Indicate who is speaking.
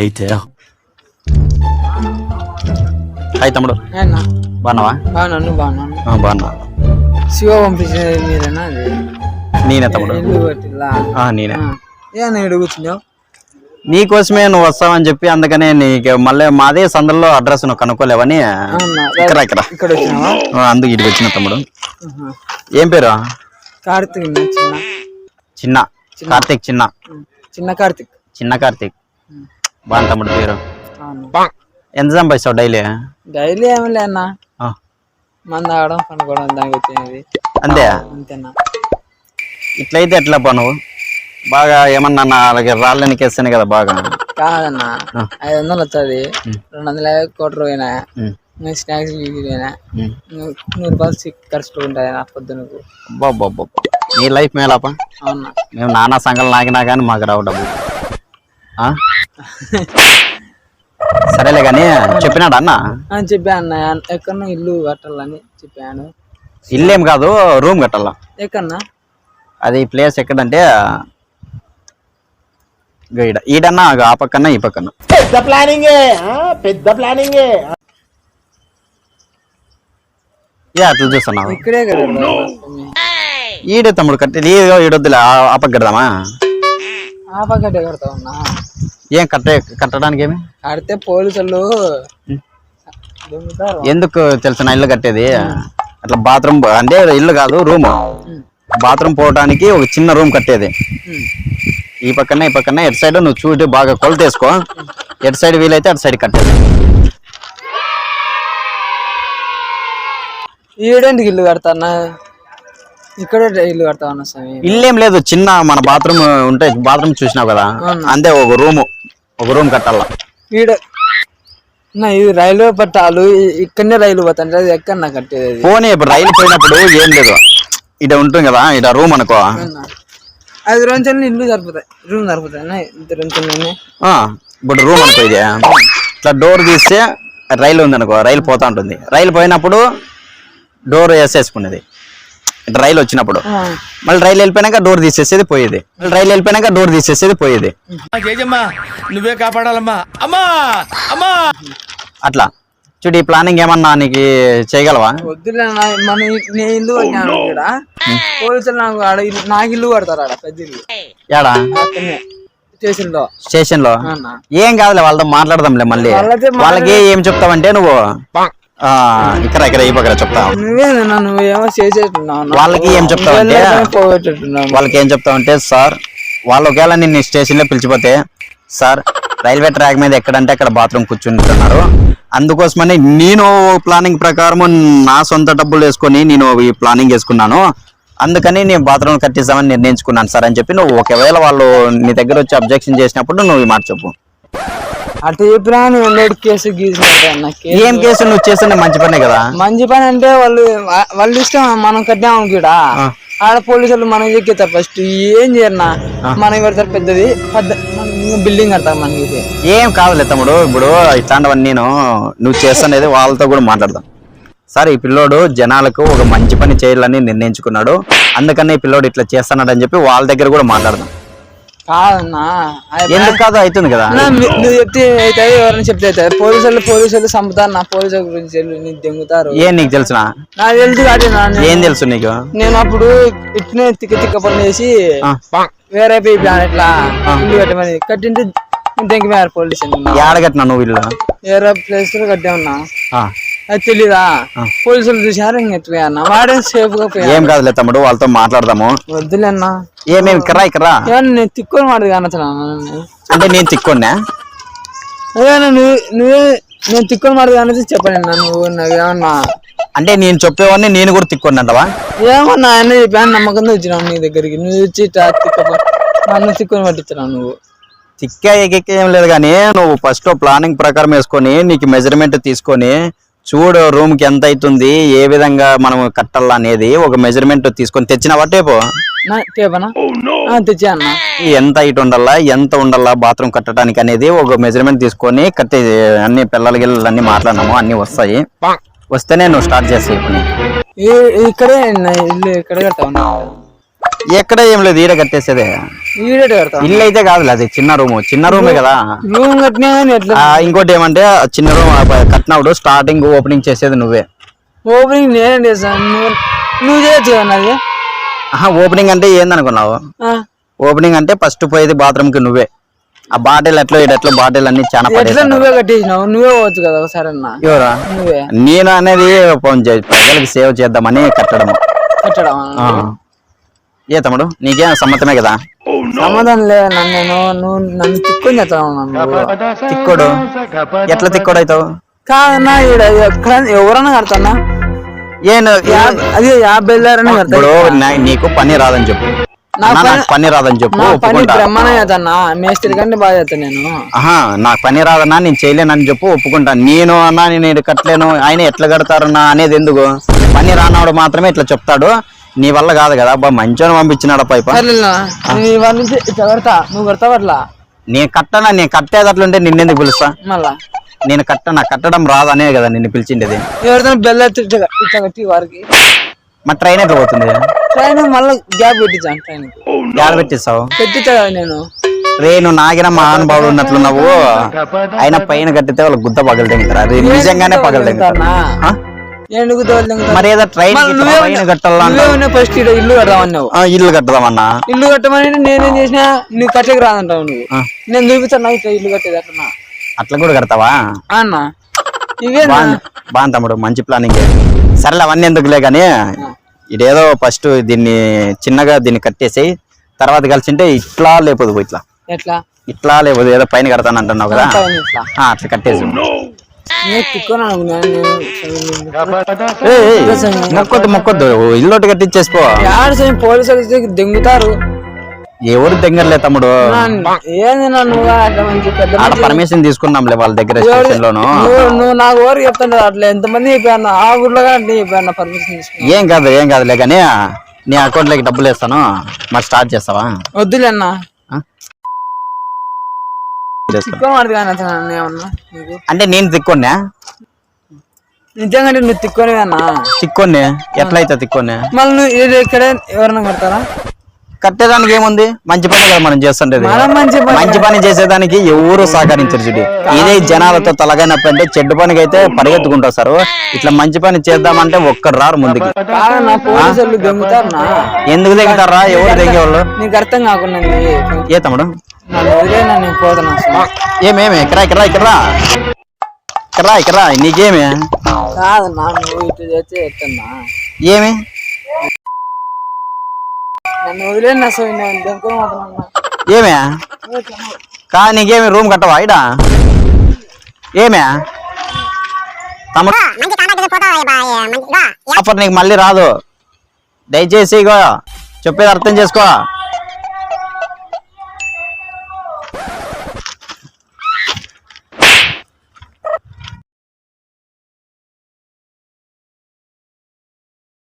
Speaker 1: later. Hi తమ్ముడు. బాగున్నావా?
Speaker 2: బాగున్నాను
Speaker 1: బాగున్నా.
Speaker 2: శివ మీరేనా
Speaker 1: నేనే తమ్ముడు. నేనే.
Speaker 2: కూర్చున్నావు?
Speaker 1: నీకోసమే నువ్వు వస్తావని చెప్పి అందుకనే నీకు మళ్ళీ మాదే సందర్లో అడ్రస్ నువ్వు కనుక్కోలేవని ఇక్కడ ఇక్కడ.
Speaker 2: ఇక్కడ
Speaker 1: అందుకు ఇటు వచ్చిన తమ్ముడు. ఏం పేరు?
Speaker 2: కార్తీక్ చిన్న.
Speaker 1: చిన్న. కార్తీక్ చిన్న.
Speaker 2: చిన్న కార్తీక్.
Speaker 1: చిన్న కార్తీక్. బాగా తమ్ముడు పేరు ఎంత సంపాదిస్తావు డైలీ?
Speaker 2: డైలీ ఏమి లేనా మంద ఆడడం పనుకోవడం దానికి వచ్చినది
Speaker 1: అంతే?
Speaker 2: అంతేనా?
Speaker 1: ఇట్లయితే ఎట్లా పా నువ్వు? బాగా ఏమన్నా అలాగే రాళ్ళనికి వేస్తాను కదా బాగా
Speaker 2: కాదన్నా. ఐదు వందలు వస్తుంది రెండు వందల యాభై కోట్లు పోయినా ఇంకా స్నాక్స్ పోయినా. నూరు రూపాయలు ఖర్చు ఉంటుంది నా పొద్దునకు
Speaker 1: అబ్బబ్బబ్బబ్బ. నీ లైఫ్ మేలాపా?
Speaker 2: అవునా.
Speaker 1: మేము నానా సంఘాలు నాకినా కానీ మాకు రావు డబ్బులు? సరేలే కానీ చెప్పినాడు అన్న?
Speaker 2: అని చెప్పా అన్న. ఎక్కడన్నా ఇల్లు కట్టాలని చెప్పాను.
Speaker 1: ఇల్లేం కాదు రూమ్ కట్టాలా?
Speaker 2: ఎక్కడన్నా?
Speaker 1: అది ప్లేస్ ఎక్కడంటే ఈడ ఈడన్నా ఆ పక్కన ఈ పక్కన.
Speaker 3: పెద్ద ప్లానింగే? పెద్ద ప్లానింగే.
Speaker 1: ఏ అట్లా చూస్తున్నావు?
Speaker 2: ఇక్కడే కదా
Speaker 1: ఈడే తమ్ముడు కట్టేది ఈడో ఈడొద్దులే ఆ- ఆ పక్క కడదామా?
Speaker 2: ఆ పక్కటే కడతా ఉన్నా.
Speaker 1: ఏం కట్టే కట్టడానికి ఏమి
Speaker 2: కడితే పోలీసులు
Speaker 1: ఎందుకు తెలిసిన ఇల్లు కట్టేది? అట్లా బాత్రూమ్ అంటే ఇల్లు కాదు రూమ్. బాత్రూమ్ పోవడానికి ఒక చిన్న రూమ్ కట్టేది. ఈ పక్కన ఈ పక్కన ఎటు సైడ్ నువ్వు చూసి బాగా కొలతేసుకో. ఎటు సైడ్ వీలైతే అటు సైడ్ కట్టేది.
Speaker 2: ఈడేంటికి ఇల్లు కడతానా ఇక్కడే ఇల్లు కడతా ఉన్నా స్వామి.
Speaker 1: ఇల్లేం లేదు చిన్న మన బాత్రూమ్ ఉంటే బాత్రూమ్ చూసినావు కదా? అంతే ఒక రూమ్ ఒక రూమ్ కట్టాల?
Speaker 2: ఈడ నా ఇది రైల్వే పట్టాలు ఇక్కడనే రైలు అది ఎక్కడ కట్టేది
Speaker 1: పోనీ ఇప్పుడు రైలు పోయినప్పుడు ఏం లేదు. ఇడ ఉంటుంది కదా ఇడ రూమ్ అనుకో?
Speaker 2: ఐదు రోజులు ఇల్లు సరిపోతాయి రూమ్ సరిపోతాయి
Speaker 1: ఇప్పుడు రూమ్ అనుకో ఇది. ఇట్లా డోర్ తీస్తే రైలు ఉంది అనుకో రైలు పోతా ఉంటుంది. రైలు పోయినప్పుడు డోర్ వేసేసుకునేది. ఇట్లా రైలు వచ్చినప్పుడు. మళ్ళీ రైలు వెళ్ళిపోయినాక డోర్ తీసేసేది పోయేది. మళ్ళీ రైలు వెళ్ళిపోయినాక డోర్ తీసేసేది పోయేది.
Speaker 3: నువ్వే కాపాడాలమ్మా. అమ్మా అమ్మా.
Speaker 1: అట్లా. చూడు ఈ ప్లానింగ్ ఏమన్నా నీకు చేయగలవా?
Speaker 2: వద్దులే మన నేను ఇల్లు కట్టినాను ఇక్కడ. పోలీసులు నాకు ఆడ ఇల్లు- నాకు ఇల్లు కడతారు ఆడ పెద్ద ఇల్లు.
Speaker 1: ఏడా
Speaker 2: అక్కడనే
Speaker 1: స్టేషన్లో స్టేషన్లో
Speaker 2: అవునా?
Speaker 1: ఏం కాదులే వాళ్ళతో మాట్లాడదాంలే మళ్ళీ.
Speaker 2: వాళ్ళతో మాట్లాడ-
Speaker 1: వాళ్ళకి ఏం చెప్తావంటే నువ్వు? ఇక్కడ ఇక్కడ ఈ పక్కన చెప్తావు
Speaker 2: నువ్వేనా చేసేట్టున్నావు
Speaker 1: వాళ్ళకి ఏం చెప్తావంటే
Speaker 2: పోగొట్టున్నావు
Speaker 1: వాళ్ళకి ఏం చెప్తామంటే సార్ వాళ్ళు ఒకవేళ నిన్ను స్టేషన్లో పిలిచిపోతే సార్ రైల్వే ట్రాక్ మీద ఎక్కడంటే అక్కడ బాత్రూమ్ కూర్చుంటున్నారు. అందుకోసమని నేను ప్లానింగ్ ప్రకారం నా సొంత డబ్బులు వేసుకొని నేను ఈ ప్లానింగ్ వేసుకున్నాను. అందుకని నేను బాత్రూమ్ కట్టిస్తామని నిర్ణయించుకున్నాను సార్ అని చెప్పి నువ్వు ఒకవేళ వాళ్ళు నీ దగ్గర వచ్చి అబ్జెక్షన్ చేసినప్పుడు నువ్వు ఈ మాట చెప్పు.
Speaker 2: అటు చెప్పినా ఉండేటి కేసు గీసినట్టు
Speaker 1: ఏం కేసు? నువ్వు చేస్తున్న మంచి పనే కదా?
Speaker 2: మంచి పని అంటే వాళ్ళు వాళ్ళు ఇష్టం మనం కట్టాము కూడా ఆడ పోలీసులు మనం ఎక్కిస్తారు ఫస్ట్ ఏం చేయరన్నా మనం పెడతారు పెద్దది. పెద్ద బిల్డింగ్ కడతారు మనకి.
Speaker 1: ఏం కాదులే తమ్ముడు. ఇప్పుడు ఇట్లాంటివన్నీ నేను నువ్వు చేస్తున్నది వాళ్ళతో కూడా మాట్లాడదాం. సార్ ఈ పిల్లోడు జనాలకు ఒక మంచి పని చేయాలని నిర్ణయించుకున్నాడు. అందుకని ఈ పిల్లోడు ఇట్లా చేస్తున్నాడు అని చెప్పి వాళ్ళ దగ్గర కూడా మాట్లాడదాం.
Speaker 2: కాదన్నా.
Speaker 1: ఎందుకు కాదు? అవుతుంది కదా.
Speaker 2: అన్నా, మీ- నువ్వు చెప్తే అయితే ఎవరైనా చెప్తే అవుతుంది పోలీసులు పోలీసులు చంపుతారు నా పోలీసుల గురించి నీకు దెంగుతారు.
Speaker 1: ఏం నీకు తెలుసునా?
Speaker 2: నాకు తెలుసు కాదు
Speaker 1: ఏం తెలుసు నీకు?
Speaker 2: నేను అప్పుడు ఇట్నే తిక్క తిక్క పని చేసి వేరే పోయి ఇట్లా ఇల్లు కట్టమని కట్టింటే దెంగిపోయారు పోలీసులు
Speaker 1: ఏడగట్టినా నువ్వు ఇల్లు?
Speaker 2: వేరే ప్లేస్లో కట్టామన్నా. అది తెలీదా? పోలీసులు చూసారు ఇంక ఎత్తుపోయా వాడే సేఫ్గా పోయా
Speaker 1: ఏం కాదులే తమ్ముడు వాళ్ళతో మాట్లాడదాము.
Speaker 2: వద్దులేన్నా
Speaker 1: ఏమేమి ఇక్కరా
Speaker 2: ఏమన్నా నేను తిక్కుని మాట కానొచ్చునా?
Speaker 1: అంటే నేను తిక్కున్నా?
Speaker 2: అదే నువ్వు నువ్వే నేను తిక్కుని మాట కానొచ్చి చెప్పండి నువ్వు నాకు ఏమన్నా?
Speaker 1: అంటే నేను చెప్పేవాడిని నేను కూడా తిక్కున్నట్టవా
Speaker 2: ఏమన్నా ఆయన చెప్పాను నమ్మకంతో వచ్చినావు నీ దగ్గరికి. నువ్వు వచ్చి ఇట్టా తిక్క నన్ను తిక్కుని పట్టించినావు నువ్వు.
Speaker 1: తిక్క ఎక్కెక్క ఏం లేదు కానీ నువ్వు ఫస్ట్ ప్లానింగ్ ప్రకారం వేసుకొని నీకు మెజర్మెంట్ తీసుకొని చూడు రూమ్కి ఎంత అవుతుంది ఏ విధంగా మనం కట్టాలా అనేది ఒక మెజర్మెంట్ తీసుకొని తెచ్చినావా టేపు?
Speaker 2: అన్న.
Speaker 1: ఎంత హైట్ ఉండాలా ఎంత ఉండాలా బాత్రూమ్ కట్టడానికి అనేది ఒక మెజర్మెంట్ తీసుకొని కట్టే అన్ని పిల్లల గిల్లలు అన్ని మాట్లాడినాము అన్ని వస్తాయి. వస్తేనే నువ్వు స్టార్ట్ చేసి
Speaker 2: ఇక్కడే ఇల్లు ఇక్కడే కడతావు?
Speaker 1: ఎక్కడ ఏం లేదు ఈడ కట్టేసేదే. ఇల్లు అయితే కాదులే అది చిన్న రూమ్ చిన్న రూమే కదా.
Speaker 2: రూమ్
Speaker 1: ఇంకోటి ఏమంటే చిన్న రూమ్ కట్టినప్పుడు స్టార్టింగ్ ఓపెనింగ్ చేసేది నువ్వే.
Speaker 2: ఓపెనింగ్ నేనే నువ్వు చేయొచ్చు కదా
Speaker 1: ఓపెనింగ్ అంటే ఏందనుకున్నావు? ఓపెనింగ్ అంటే ఫస్ట్ పోయేది బాత్రూమ్కి నువ్వే. ఆ బాటిల్ ఎట్లా ఎట్లా బాటిల్ అన్ని చాలా
Speaker 2: నువ్వే కట్టేసినావు నువ్వే పోవచ్చు కదా ఒకసారి
Speaker 1: ఎవరా? నేను అనేది ప్రజలకి సేవ్ చేద్దామని కట్టడం
Speaker 2: కట్టడం.
Speaker 1: ఏ తమ్ముడు? నీకేం సమ్మతమే కదా?
Speaker 2: సమాధానం లేదు నన్ను నేను నువ్వు నన్ను తిక్కుని నువ్వు
Speaker 1: తిక్కోడు. ఎట్లా తిక్కోడు అవుతావు
Speaker 2: కాదన్నా ఈడ ఎక్కడ ఎవరన్నా కడతానా?
Speaker 1: ఏం
Speaker 2: అది యాభై కడతా
Speaker 1: ఇప్పుడు నా- నీకు పని రాదని చెప్పు.
Speaker 2: నా
Speaker 1: అన్నా,
Speaker 2: పని-
Speaker 1: నాకు పని రాదని చెప్పు
Speaker 2: నా పని
Speaker 1: ఒప్పుకుంటా.
Speaker 2: చేస్తానా? మేస్త్రి కంటే బాగా చేస్తాను నేను.
Speaker 1: ఆహా నాకు పని రాదన్నా నేను చేయలేనని చెప్పు ఒప్పుకుంటా. నేను అన్నా నేను ఈడ కట్టలేను. ఆయన ఎట్లా కడతారన్నా అనేది ఎందుకు? పని రానవాడు మాత్రమే ఇట్లా చెప్తాడు. నీ వల్ల కాదు కదా అబ్బా మంచిగా పంపించినాడు పైప
Speaker 2: నేను ఇవాళ నుంచి ఇట్లా కడతా నువ్వు కడతావు అట్లా?
Speaker 1: నేను కట్టనా నేను కట్టేది అట్లుంటే నిన్నెందుకు పిలుస్తా?
Speaker 2: మళ్ళా?
Speaker 1: నేను కట్టనా కట్టడం రాదనే కదా నిన్ను పిలిచిండేది.
Speaker 2: ఎవరితో బెల్ల ఇట్లా ఇట్లా కట్టి వారికి.
Speaker 1: మా ట్రైన్ ఎట్లా పోతుంది?
Speaker 2: ట్రైన్ మళ్ళీ గ్యాప్ పెట్టించాను ట్రైన్.
Speaker 1: పెట్టిస్తావు?
Speaker 2: పెట్టించా కదా నేను.
Speaker 1: నువ్వు నాగిన మహానుభావుడు ఉన్నట్లున్నావు. అయినా పైన కట్టితే వాళ్ళకి గుద్ద పగలు తెంగుతారు అది నిజంగానే పగలు తెంగుతారు ఆ?
Speaker 2: ఎందుకు
Speaker 1: మరి ఏదో ట్రైన్.
Speaker 2: ఫస్ట్ ఇక్కడ ఇల్లు కడదామన్నావు
Speaker 1: ఆ, ఇల్లు కట్టదామన్నా.
Speaker 2: ఇల్లు కట్టమని నేనేం చేసినా నువ్వు కట్టకి రాదంటావు నువ్వు. నేను చూపిస్తాను నాకు ఇట్లా ఇల్లు కట్టేది అట్లా
Speaker 1: అట్లా కూడా కడతావా?
Speaker 2: అన్న. ఇవే
Speaker 1: బాగుంది. తమ్ముడు మంచి ప్లానింగ్ సరేలే అవన్నీ ఎందుకులే కానీ ఇదేదో ఫస్ట్ దీన్ని చిన్నగా దీన్ని కట్టేసి తర్వాత కలిసింటే ఇట్లా లేపదు ఇట్లా.
Speaker 2: ఎట్లా?
Speaker 1: ఇట్లా లేపదు ఏదో పైన కడతాను అంటున్నావు కదా.
Speaker 2: పైన ఇట్లా.
Speaker 1: ఆ, అట్లా కట్టేసి మొక్కొద్దు మొక్కొద్దు ఇల్లు కట్టించేసిపో
Speaker 2: యాడ సరే పోలీసులు దెంగుతారు
Speaker 1: ఎవరు దగ్గరలే తమ్ముడు
Speaker 2: నా- నా నువ్వు
Speaker 1: ఆడ. పర్మిషన్ తీసుకున్నాంలే వాళ్ళ దగ్గర స్టేషన్ లోను
Speaker 2: నువ్వు నువ్వు నాకు ఊరికి చెప్తాను అట్లా ఎంతమంది చెప్పాను ఆ ఊర్లో కానీ అట్లా చెప్పాను పర్మిషన్
Speaker 1: ఏం కాదు ఏం కాదులే కానీ నీ అకౌంట్లోకి డబ్బులు వేస్తాను మరి స్టార్ట్ చేస్తావా
Speaker 2: వద్దులే అన్న
Speaker 1: ఆ? చేస్తా.
Speaker 2: తిక్కువ మాడదు కానీ అసలు నన్ను ఏమన్నా నీకు
Speaker 1: అంటే నేను తిక్కోనే
Speaker 2: నిజంగా నువ్వు తిక్కునే అన్న?
Speaker 1: తిక్కోనే ఎట్లయితే తిక్కోనే
Speaker 2: మళ్ళీ నువ్వు ఇక్కడే ఎవరన్నా కడతారా?
Speaker 1: కట్టేదానికి ఏముంది? మంచి పని కదా మనం చేస్తుంటేది
Speaker 2: మనం మంచి పని
Speaker 1: చేసేదానికి ఎవరు సహకరించరు చూడి. ఇదే జనాలతో తలగైనప్పు అంటే చెడ్డు పనికి అయితే పరిగెత్తుకుంటూ వస్తారు ఇట్లా మంచి పని చేద్దామంటే ఒక్కరు రారు ముందుకి. ఎందుకు దిగుతారా? ఎవరు దిగేవాళ్ళు
Speaker 2: నీకు అర్థం కాకుండా
Speaker 1: ఏ తమ్ముడు?
Speaker 2: నేను పోతున్నా.
Speaker 1: ఏమేమి ఇక్కడ ఇక్కడ ఇక్కడ ఇక్కడ ఇక్కడ నీకేమి?
Speaker 2: నువ్వు ఇటు చేస్తే ఎట్టన్నా.
Speaker 1: ఏమి?
Speaker 2: నన్ను వదిలేను అసలు నేను దెంకోమాతున్నా
Speaker 1: ఏమే? కా నీకేమి రూమ్ కట్టవా ఇడ? ఏమే? తమ్ముడు అప్పుడు నీకు మళ్ళీ రాదు. దయచేసి చెప్పేది అర్థం చేసుకో.